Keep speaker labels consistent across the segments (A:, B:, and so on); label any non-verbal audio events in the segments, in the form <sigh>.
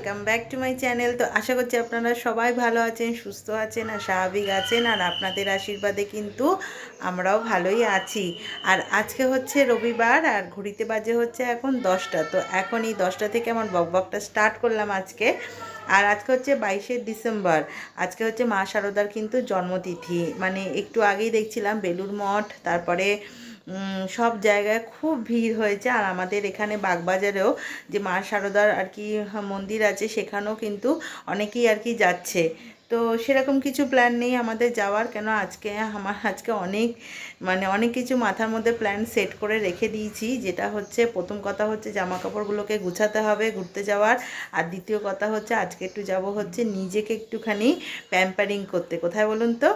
A: Welcome back to my channel তো আশা করছি আপনারা সবাই ভালো আছেন, সুস্থ আছেন আর স্বাভাবিক আছেন আর আপনাদের আশীর্বাদে কিন্তু আমরাও ভালোই আছি। আর আজকে হচ্ছে রবিবার আর ঘড়িতে বাজে হচ্ছে এখন দশটা। তো এখন এই দশটা থেকে আমার বকবকটা স্টার্ট করলাম আজকে। আর আজকে হচ্ছে বাইশে ডিসেম্বর। আজকে হচ্ছে মা শারদার কিন্তু জন্মতিথি। মানে একটু আগেই দেখছিলাম বেলুর মঠ, তারপরে সব জায়গায় খুব ভিড় হয়েছে। আর আমাদের এখানে বাগবাজারেও যে মা শারদার আর কি মন্দির আছে, সেখানেও কিন্তু অনেকেই আর কি যাচ্ছে। তো সেরকম কিছু প্ল্যান নেই আমাদের যাওয়ার। কেন আজকে আমার, আজকে অনেক মানে অনেক কিছু মাথার মধ্যে প্ল্যান সেট করে রেখে দিয়েছি। যেটা হচ্ছে, প্রথম কথা হচ্ছে জামা কাপড়গুলোকে গুছাতে হবে ঘুরতে যাওয়ার। আর দ্বিতীয় কথা হচ্ছে, আজকে একটু যাব হচ্ছে নিজেকে একটুখানি প্যাম্পারিং করতে। কোথায় বলুন তো?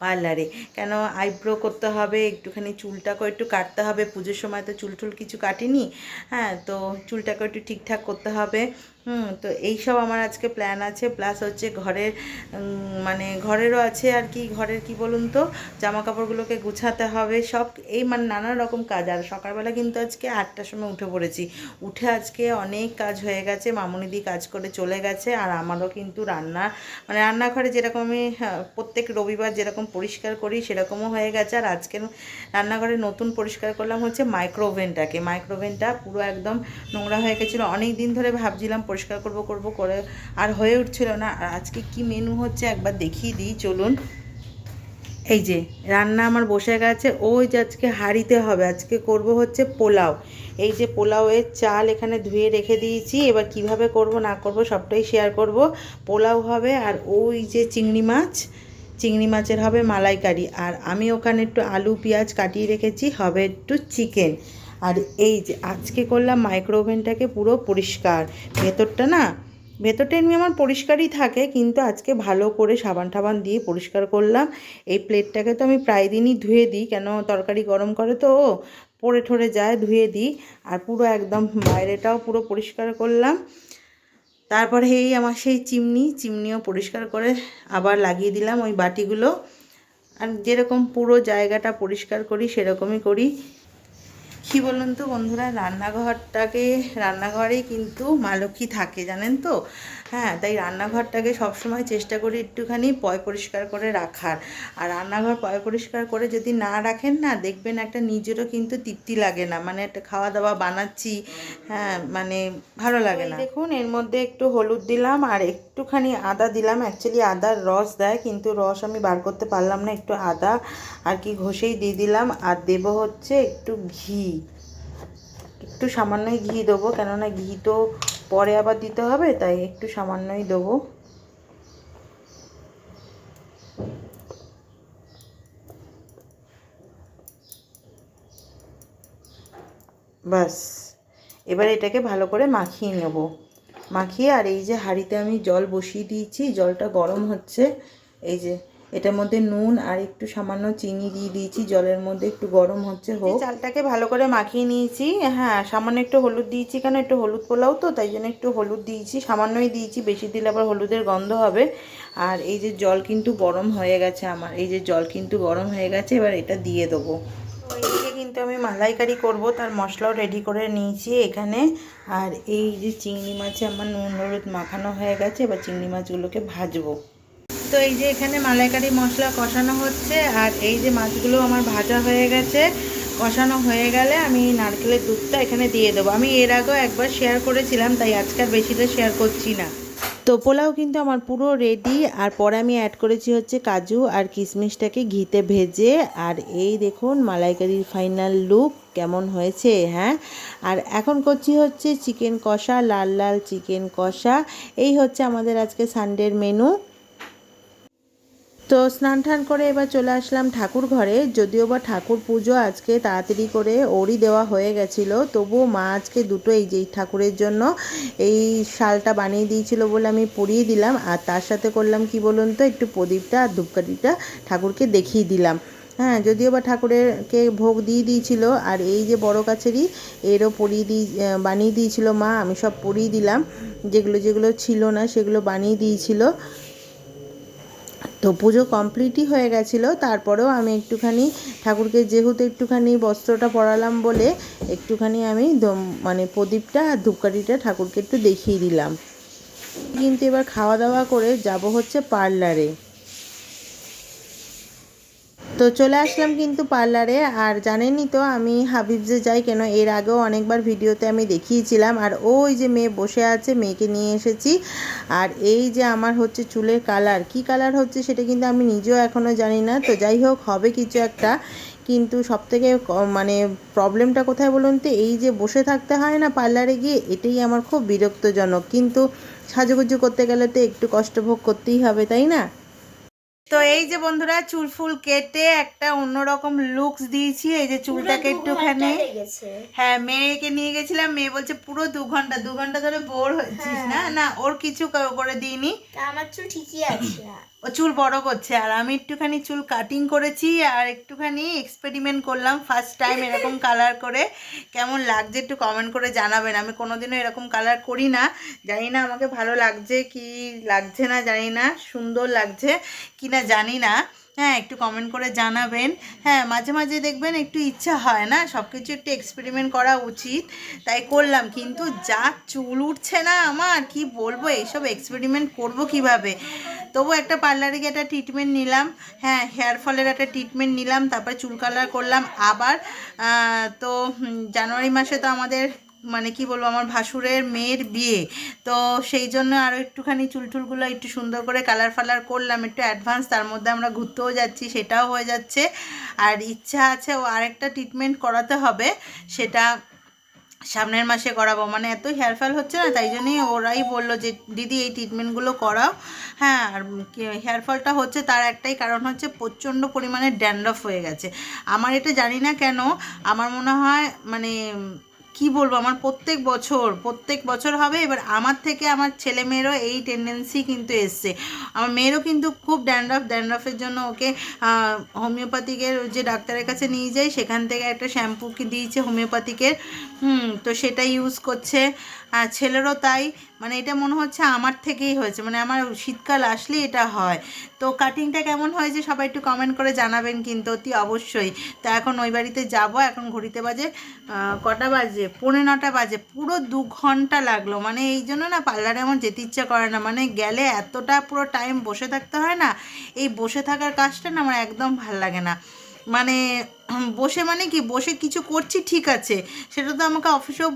A: পার্লারে। কেন আইব্রো করতে হবে, একটুখানি চুলটাকেও একটু কাটতে হবে। পুজোর সময় তো চুল টুল কিছু কাটিনি। হ্যাঁ তো চুলটাকে একটু ঠিকঠাক করতে হবে। হুম তো এই সব আমার আজকে প্ল্যান আছে প্লাস হচ্ছে ঘরের মানে ঘরেরও আছে আর কি ঘরের কি বলুন তো জামা কাপড়গুলোকে গুছাতে হবে সব এই মানে নানা রকম কাজ। আর সকালবেলা কিন্তু আজকে আটটার সময় উঠে পড়েছি। উঠে আজকে অনেক কাজ হয়ে গেছে মামুনিদি কাজ করে চলে গেছে আর আমারও কিন্তু রান্না মানে রান্নাঘরে যেরকম আমি হ্যাঁ, প্রত্যেক রবিবার যেরকম পরিষ্কার করি সেরকমও হয়ে গেছে। আর আজকে রান্নাঘরে নতুন পরিষ্কার করলাম হচ্ছে মাইক্রোওভেনটাকে মাইক্রোওভেনটা পুরো একদম নোংরা হয়ে গেছিল। অনেক দিন ধরে ভাবছিলাম পরিষ্কার করব করব করে আর হয়ে উঠছিল না। আর আজকে কি মেনু হচ্ছে একবার দেখিয়ে দিই, চলুন। এই যে, রান্না আমার বসে গেছে। ওই যে আজকে হাঁড়িতে হবে, আজকে করব হচ্ছে পোলাও। এই যে পোলাওয়ের চাল এখানে ধুয়ে রেখে দিয়েছি। এবার কীভাবে করব, না করব সবটাই শেয়ার করব। পোলাও হবে আর ওই যে চিংড়ি মাছ, চিংড়ি মাছের হবে মালাইকারি। আর আমি ওখানে একটু আলু, পেঁয়াজ কাটিয়ে রেখেছি, হবে একটু চিকেন আর এই যে আজকে করলাম মাইক্রোওভেনটাকে পুরো পরিষ্কার। ভেতরটা না, ভেতরটা এমনি আমার পরিষ্কারই থাকে, কিন্তু আজকে ভালো করে সাবান টাবান দিয়ে পরিষ্কার করলাম। এই প্লেটটাকে তো আমি প্রায় দিনই ধুয়ে দিই, কেন তরকারি গরম করে তো পড়ে ঠরে যায়, ধুয়ে দিই। আর পুরো একদম বাইরেটাও পুরো পরিষ্কার করলাম। তারপরে এই আমার সেই চিমনি, চিমনিও পরিষ্কার করে আবার লাগিয়ে দিলাম ওই বাটিগুলো। আর যেরকম পুরো জায়গাটা পরিষ্কার করি, সেরকমই করি। কি বলুন তো বন্ধুরা, রান্নাঘরটাকে, রান্নাঘরেই কিন্তু মা লক্ষ্মী থাকে, জানেন তো? হ্যাঁ তাই রান্নাঘরটাকে সবসময় চেষ্টা করি একটুখানি পয় পরিষ্কার করে রাখার। আর রান্নাঘর পয় পরিষ্কার করে যদি না রাখেন না, দেখবেন একটা নিজেরও কিন্তু তৃপ্তি লাগে না। মানে একটা খাওয়া দাওয়া বানাচ্ছি হ্যাঁ মানে ভালো লাগে না। দেখুন, এর মধ্যে একটু হলুদ দিলাম আর একটুখানি আদা দিলাম। অ্যাকচুয়ালি আদার রস দেয়, কিন্তু রস আমি বার করতে পারলাম না, একটু আদা আর কি ঘষেই দিয়ে দিলাম। আর দেব হচ্ছে একটু ঘি। একটু সামান্যই ঘি দেবো, কেননা ঘি তো পরে আবার দিতে হবে, তাই একটু সামান্যই দেবো। বাস এবার এটাকে ভালো করে মাখিয়ে নেব। মাখিয়ে আর এই যে হাঁড়িতে আমি জল বসিয়ে দিয়েছি, জলটা গরম হচ্ছে, এই যে এটার মধ্যে নুন আর একটু সামান্য চিনি দিয়ে দিয়েছি। জলের মধ্যে একটু গরম হচ্ছে হোক। চালটাকে ভালো করে মাখিয়ে নিয়েছি। হ্যাঁ সামান্য একটু হলুদ দিয়েছি কেন? একটু হলুদ পোলাও তো তাই জন্য একটু হলুদ দিয়েছি। সামান্যই দিয়েছি বেশি দিলে আবার হলুদের গন্ধ হবে। আর এই যে জল কিন্তু গরম হয়ে গেছে আমার। এই যে জল কিন্তু গরম হয়ে গেছে এবার এটা দিয়ে দেবো। তো এইদিকে কিন্তু আমি মালাইকারি করব তার মশলাও রেডি করে নিয়েছি এখানে। আর এই যে চিংড়ি মাছে আমার নুন হলুদ মাখানো হয়ে গেছে এবার চিংড়ি মাছগুলোকে ভাজবো। তো এই যে এখানে মালাইকারি মশলা কষানো হচ্ছে, আর এই যে মাছগুলো আমার ভাজা হয়ে গেছে, কষানো হয়ে গেলে আমি নারকেলের দুধটা এখানে দিয়ে দেবো। আমি এর আগেও একবার শেয়ার করেছিলাম, তাই আজকে আর বেশিটা শেয়ার করছি না। তো পোলাও কিন্তু আমার পুরো রেডি আর পরে আমি অ্যাড করেছি হচ্ছে কাজু আর কিশমিশটাকে ঘিতে ভেজে, আর এই দেখুন মালাইকারির ফাইনাল লুক কেমন হয়েছে হ্যাঁ? আর এখন করছি হচ্ছে চিকেন কষা, লাল লাল চিকেন কষা। এই হচ্ছে আমাদের আজকে সানডের মেনু তো স্নান টান করে এবার চলে আসলাম ঠাকুর ঘরে। যদিও বা ঠাকুর পুজো আজকে তাড়াতাড়ি করে ওরই দেওয়া হয়ে গেছিল, তবুও মা আজকে দুটো এই যে ঠাকুরের জন্য এই শালটা বানিয়ে দিয়েছিল বলে আমি পরিয়ে দিলাম, আর তার সাথে করলাম কি বলুন তো, একটু প্রদীপটা আর ধূপকাঠিটা ঠাকুরকে দেখিয়ে দিলাম। হ্যাঁ যদিও বা ঠাকুরেরকে ভোগ দিয়ে দিয়েছিল, আর এই যে বড় কাছেরই এরও পরিয়ে দিয়ে বানিয়ে দিয়েছিল মা, আমি সব পরিয়ে দিলাম। যেগুলো যেগুলো ছিল না সেগুলো বানিয়ে দিয়েছিল। তো পুজো কমপ্লিটই হয়ে গেছিল, তারপরেও আমি একটুখানি ঠাকুরকে যেহেতু একটুখানি বস্ত্রটা পরালাম বলে, একটুখানি আমি মানে প্রদীপটা আর ধূপকাঠিটা ঠাকুরকে একটু দেখিয়ে দিলাম। কিন্তু এবার খাওয়া দাওয়া করে যাব হচ্ছে পার্লারে। তো চলে আসলাম কিন্তু পার্লারে। আর জানেনই তো, আমি হাবিবসে যাই কেন, এর আগেও অনেকবার ভিডিওতে আমি দেখিয়েছিলাম। আর ওই যে মেয়ে বসে আছে, মেয়েকে নিয়ে এসেছি। আর এই যে আমার হচ্ছে চুলের কালার, কি কালার হচ্ছে সেটা কিন্তু আমি নিজেও এখনও জানি না। তো যাই হোক, হবে কিছু একটা। কিন্তু সবথেকে ক- মানে প্রবলেমটা কোথায় বলুন তো, এই যে বসে থাকতে হয় না পার্লারে গিয়ে, এটাই আমার খুব বিরক্তজনক। কিন্তু সাজুগুজু করতে গেলে তো একটু কষ্ট ভোগ করতেই হবে, তাই না? তো এই যে বন্ধুরা চুল ফুল কেটে একটা অন্যরকম লুকস দিয়েছি এই যে চুলটাকে একটুখানি। হ্যাঁ মেয়েকে নিয়ে গেছিলাম মেয়ে বলছে পুরো দু ঘণ্টা দু ঘণ্টা ধরে বোর হচ্ছিস না? না ওর কিছু করে দিইনি।
B: আমার চুল ঠিকই আছে।
A: ও চুল বড় করছে, আর আমি একটুখানি চুল কাটিং করেছি, আর একটুখানি এক্সপেরিমেন্ট করলাম ফার্স্ট টাইম এরকম কালার করে। কেমন লাগছে একটু কমেন্ট করে জানাবেন। আমি কোনোদিনও এরকম কালার করি না। জানি না আমাকে ভালো লাগছে কি লাগছে না, জানি না, সুন্দর লাগছে কি না জানি না। হ্যাঁ একটু কমেন্ট করে জানাবেন। হ্যাঁ মাঝে মাঝে দেখবেন একটু ইচ্ছা হয় না সব কিছু একটু এক্সপেরিমেন্ট করা উচিত। তাই করলাম, কিন্তু যা চুল উঠছে না আমার, কি বলব? এইসব এক্সপেরিমেন্ট করব কীভাবে? তবু একটা পার্লারে গিয়ে একটা ট্রিটমেন্ট নিলাম। হ্যাঁ হেয়ার ফলের একটা ট্রিটমেন্ট নিলাম, তারপরে চুল কালার করলাম। আবার তো জানুয়ারি মাসে তো আমাদের মানে কি বলব, আমার ভাসুরের মেয়ের বিয়ে। তো সেই জন্য আরও একটুখানি চুল টুলগুলো একটু সুন্দর করে কালার ফালার করলাম, একটু অ্যাডভান্স তার মধ্যে আমরা ঘুরতেও যাচ্ছি, সেটাও হয়ে যাচ্ছে। আর ইচ্ছা আছে ও আরেকটা ট্রিটমেন্ট করাতে হবে, সেটা সামনের মাসে করাবো। মানে এত হেয়ার ফল হচ্ছে না, তাই জন্যই ওরাই বলল যে, দিদি, এই ট্রিটমেন্টগুলো করাও। হ্যাঁ আর হেয়ার ফলটা হচ্ছে তার একটাই কারণ হচ্ছে প্রচণ্ড পরিমাণে ড্যান্ড্রফ হয়ে গেছে। আমার এটা জানি না কেন, আমার মনে হয় মানে কি বলব, আমার প্রত্যেক বছর প্রত্যেক বছর হবে, এবার আমার থেকে আমার ছেলে মেয়েরও এই টেন্ডেন্সি কিন্তু এসছে। আমার মেয়েরও কিন্তু খুব ড্যান্ড্রাফ ড্যান্ড্রাফের জন্য ওকে হোমিওপ্যাথিকের যে ডাক্তারের কাছে নিয়ে যাই, সেখান থেকে একটা শ্যাম্পু দিয়েছে হোমিওপ্যাথিকের হুম, তো সেটা ইউজ করছে। আর ছেলেরও তাই। মানে এটা মনে হচ্ছে আমার থেকেই হয়েছে। মানে আমার শীতকাল আসলে এটা হয়। তো কাটিংটা কেমন হয়েছে সবাই একটু কমেন্ট করে জানাবেন কিন্তু অতি অবশ্যই। তো এখন ওই বাড়িতে যাব। এখন ঘড়িতে বাজে কটা বাজে? পৌনে নটা বাজে। পুরো দু ঘণ্টা লাগল। মানে এই জন্য না পার্লারে আমার যেতে ইচ্ছা করে না। মানে গেলে এতটা পুরো টাইম বসে থাকতে হয় না। এই বসে থাকার কাজটা না আমার একদম ভালো লাগে না। মানে বসে মানে কি, বসে কিছু করছি, ঠিক আছে। সেটা তো আমাকে অফিসেও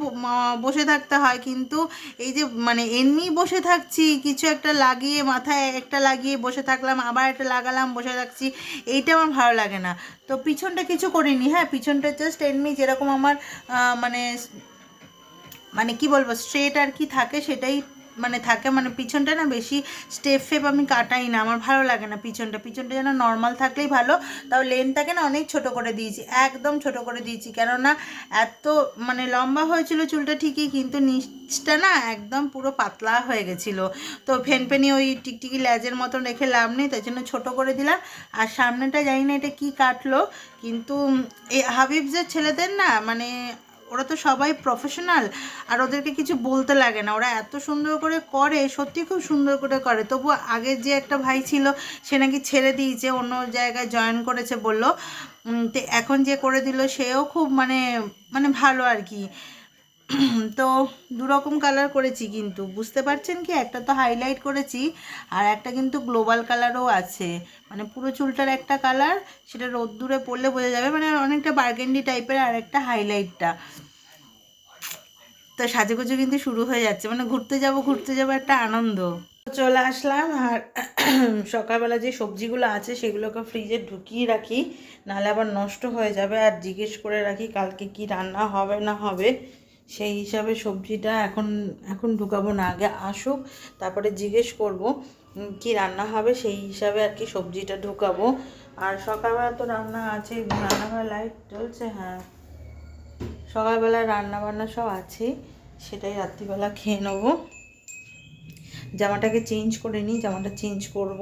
A: বসে থাকতে হয়। কিন্তু এই যে মানে এমনি বসে থাকছি, কিছু একটা লাগিয়ে, মাথায় একটা লাগিয়ে বসে থাকলাম, আবার একটা লাগালাম, বসে থাকছি, এইটা আমার ভালো লাগে না। তো পিছনটা কিছু করিনি হ্যাঁ পিছনটা জাস্ট এমনি যেরকম আমার মানে মানে কি বলব স্ট্রেট আর কি থাকে, সেটাই মানে থাকে মানে পিছনটা না বেশি স্টেপ ফেপ আমি কাটাই না, আমার ভালো লাগে না পিছনটা। পিছনটা যেন নর্মাল থাকলেই ভালো, তাও লেনটাকে না অনেক ছোট করে দিয়েছি, একদম ছোট করে দিয়েছি। কেননা এত মানে লম্বা হয়েছিল চুলটা ঠিকই, কিন্তু নিচটা না একদম পুরো পাতলা হয়ে গেছিল। তো ফেনফেনি ওই টিকটিকি ল্যাজের মতন রেখে লাভ নেই, তাই জন্য ছোটো করে দিলাম। আর সামনেটা জানি না এটা কী কাটলো, কিন্তু এই হাবিবসের ছেলেদের না মানে ওরা তো সবাই প্রফেশনাল আর ওদেরকে কিছু বলতে লাগে না। ওরা এত সুন্দর করে করে, সত্যি খুব সুন্দর করে করে। তবু আগের যে একটা ভাই ছিল, সে নাকি ছেড়ে দিয়েছে, অন্য জায়গায় জয়েন করেছে বলল। তো এখন যে করে দিল, সেও খুব মানে মানে ভালো আর কি। তো দুরকম কালার করেছি কিন্তু, বুঝতে পারছেন কি? একটা তো হাইলাইট করেছি আর একটা কিন্তু গ্লোবাল কালারও আছে। মানে পুরো চুলটার একটা কালার সেটা রোদ্দুরে পড়লে বোঝা যাবে মানে অনেকটা বার্গেন্ডি টাইপের আর একটা হাইলাইটটা তো সাজুগুজু কিন্তু শুরু হয়ে যাচ্ছে মানে ঘুরতে যাব ঘুরতে যাব একটা আনন্দ। চলে আসলাম আর <clears throat> সকালবেলা যে সবজিগুলো আছে, সেগুলোকে ফ্রিজে ঢুকিয়ে রাখি, নাহলে আবার নষ্ট হয়ে যাবে। আর জিজ্ঞেস করে রাখি, কালকে কি রান্না হবে না হবে। সেই হিসাবে সবজিটা এখন এখন ঢুকাবো না। আগে আসুক, তারপরে জিজ্ঞেস করব কি রান্না হবে, সেই হিসাবে আর কি সবজিটা ঢুকাবো। আর সকালবেলা তো রান্না আছে, রান্নাঘরে লাইট চলছে হ্যাঁ। সকালবেলা রান্না বান্না সব আছে, সেটাই রাত্রিবেলা খেয়ে নেব। জামাটাকে চেঞ্জ করে নিই, জামাটা চেঞ্জ করব।